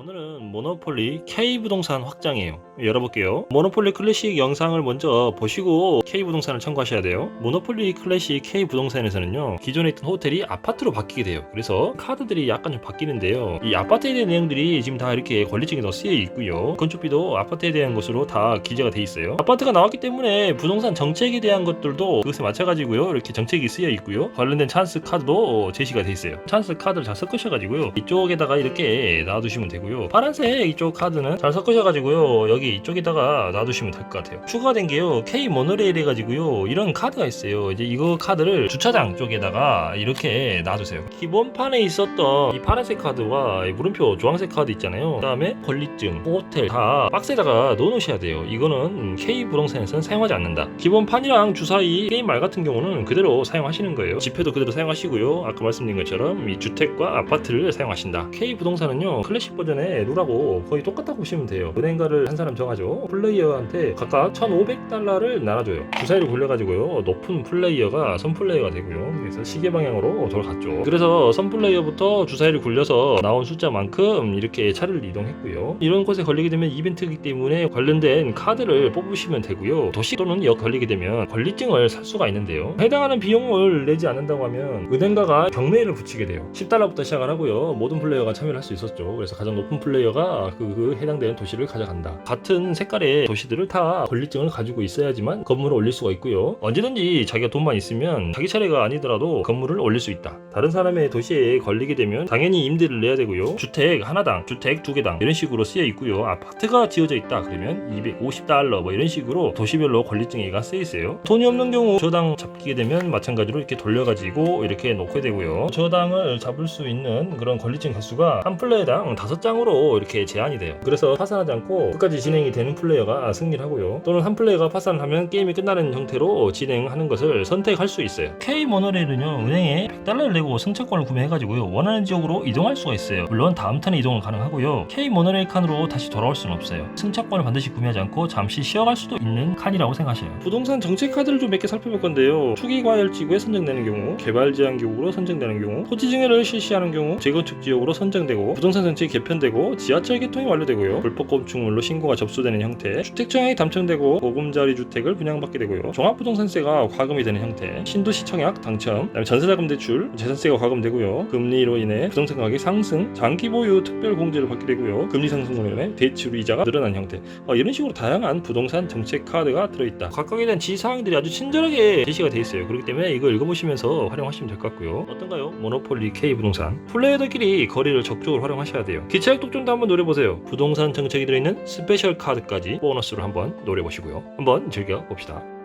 오늘은 모노폴리 K부동산 확장이에요. 열어볼게요. 모노폴리 클래식 영상을 먼저 보시고 K부동산을 참고하셔야 돼요. 모노폴리 클래식 K부동산에서는요, 기존에 있던 호텔이 아파트로 바뀌게 돼요. 그래서 카드들이 약간 좀 바뀌는데요. 이 아파트에 대한 내용들이 지금 다 이렇게 권리증에도 쓰여 있고요. 건축비도 아파트에 대한 것으로 다 기재가 돼 있어요. 아파트가 나왔기 때문에 부동산 정책에 대한 것들도 그것에 맞춰가지고요. 이렇게 정책이 쓰여 있고요. 관련된 찬스 카드도 제시가 돼 있어요. 찬스 카드를 잘 섞으셔가지고요. 이쪽에다가 이렇게 놔두시면 되고요. 파란색 이쪽 카드는 잘 섞으셔가지고요. 여기 이쪽에다가 놔두시면 될 것 같아요. 추가된 게요. K 모노레일 해가지고요. 이런 카드가 있어요. 이제 이거 카드를 주차장 쪽에다가 이렇게 놔두세요. 기본판에 있었던 이 파란색 카드와 이 물음표 주황색 카드 있잖아요. 그 다음에 권리증, 호텔 다 박스에다가 넣어놓으셔야 돼요. 이거는 K 부동산에서는 사용하지 않는다. 기본판이랑 주사위 게임 말 같은 경우는 그대로 사용하시는 거예요. 지폐도 그대로 사용하시고요. 아까 말씀드린 것처럼 이 주택과 아파트를 사용하신다. K 부동산은요 클래식 버전 의 룰하고 거의 똑같다고 보시면 돼요. 은행가를 한 사람 정하죠. 플레이어한테 각각 1,500달러를 나눠줘요. 주사위를 굴려가지고요. 높은 플레이어가 선 플레이어가 되고요. 그래서 시계 방향으로 돌아갔죠. 그래서 선 플레이어부터 주사위를 굴려서 나온 숫자만큼 이렇게 차를 이동했고요. 이런 곳에 걸리게 되면 이벤트이기 때문에 관련된 카드를 뽑으시면 되고요. 도시 또는 역 걸리게 되면 권리증을 살 수가 있는데요. 해당하는 비용을 내지 않는다고 하면 은행가가 경매를 붙이게 돼요. 10달러부터 시작을 하고요. 모든 플레이어가 참여를 할 수 있었죠. 그래서 가장 높은 플레이어가 그, 그 해당되는 도시를 가져간다. 같은 색깔의 도시들을 다 권리증을 가지고 있어야지만 건물을 올릴 수가 있고요. 언제든지 자기가 돈만 있으면 자기 차례가 아니더라도 건물을 올릴 수 있다. 다른 사람의 도시에 걸리게 되면 당연히 임대를 내야 되고요. 주택 하나당, 주택 두 개당 이런 식으로 쓰여 있고요. 아파트가 지어져 있다 그러면 250달러 뭐 이런 식으로 도시별로 권리증이가 쓰여 있어요. 돈이 없는 경우 저당 잡히게 되면 마찬가지로 이렇게 돌려가지고 이렇게 놓게 되고요. 저당을 잡을 수 있는 그런 권리증 개수가 한 플레이당 다섯 장 으로 이렇게 제한이 돼요. 그래서 파산하지 않고 끝까지 진행이 되는 플레이어가 승리를 하고요. 또는 한 플레이어가 파산을 하면 게임이 끝나는 형태로 진행하는 것을 선택할 수 있어요. K 모노레일은요 은행에 100달러를 내고 승차권을 구매해가지고요 원하는 지역으로 이동할 수가 있어요. 물론 다음 턴에 이동은 가능하고요. K 모노레일 칸으로 다시 돌아올 수는 없어요. 승차권을 반드시 구매하지 않고 잠시 쉬어갈 수도 있는 칸이라고 생각하셔요. 부동산 정책 카드를 좀 몇 개 살펴볼 건데요. 투기 과열 지구에 선정되는 경우, 개발 제한 기록으로 선정되는 경우, 토지 증여를 실시하는 경우, 재건축 지역으로 선정되고, 부동산 정책이 개편 되고, 지하철 개통이 완료되고요. 불법 건축물로 신고가 접수되는 형태, 주택 청약이 담청되고, 보금자리 주택을 분양받게 되고요. 종합부동산세가 과금이 되는 형태, 신도시 청약 당첨, 그다음에 전세자금 대출, 재산세가 과금되고요. 금리로 인해 부동산 가격이 상승, 장기 보유 특별 공제를 받게 되고요. 금리 상승으로 인해 대출 이자가 늘어난 형태, 어, 이런 식으로 다양한 부동산 정책 카드가 들어있다. 각각에 대한 지사항들이 아주 친절하게 제시가 돼 있어요. 그렇기 때문에 이걸 읽어보시면서 활용하시면 될 것 같고요. 어떤가요? 모노폴리 K 부동산. 플레이어들끼리 거리를 적극적으로 활용하셔야 돼요. 기차 역 독점도 한번 노려보세요. 부동산 정책이 들어있는 스페셜 카드까지 보너스로 한번 노려보시고요. 한번 즐겨봅시다.